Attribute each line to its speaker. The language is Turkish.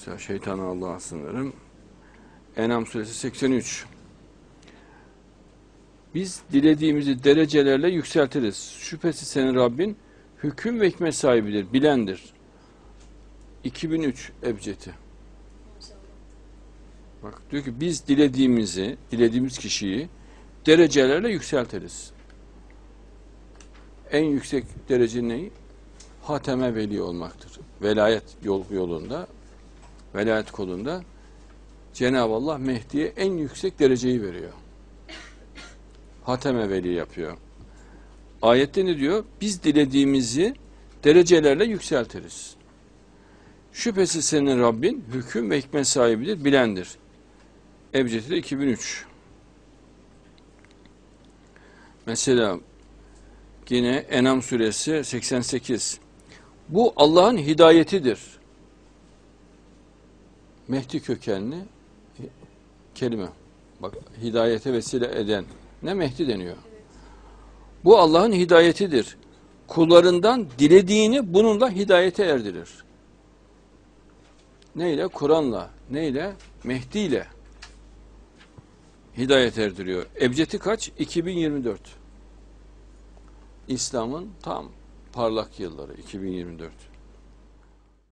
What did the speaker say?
Speaker 1: Mesela şeytanı Allah'a sınırım. Enam suresi 83. Biz dilediğimizi derecelerle yükseltiriz. Şüphesiz senin Rabbin hüküm ve hikmet sahibidir, bilendir. 2003 Ebcedi. Bak diyor ki biz dilediğimizi, dilediğimiz kişiyi derecelerle yükseltiriz. En yüksek derece neyi? Hateme veli olmaktır. Velayet yol, yolunda, velayet kolunda Cenab-ı Allah Mehdi'ye en yüksek dereceyi veriyor. Hateme veli yapıyor. Ayette ne diyor? Biz dilediğimizi derecelerle yükseltiriz. Şüphesiz senin Rabbin hüküm ve hikmet sahibidir, bilendir. Ebced'de 2003. Mesela yine Enam suresi 88. Bu Allah'ın hidayetidir. Mehdi kökenli kelime. Bak hidayete vesile eden ne Mehdi deniyor. Bu Allah'ın hidayetidir. Kullarından dilediğini bununla hidayete erdirir. Neyle? Kur'an'la. Neyle? Mehdi ile hidayet erdiriyor. Ebcedi kaç? 2024. İslam'ın tam parlak yılları 2024.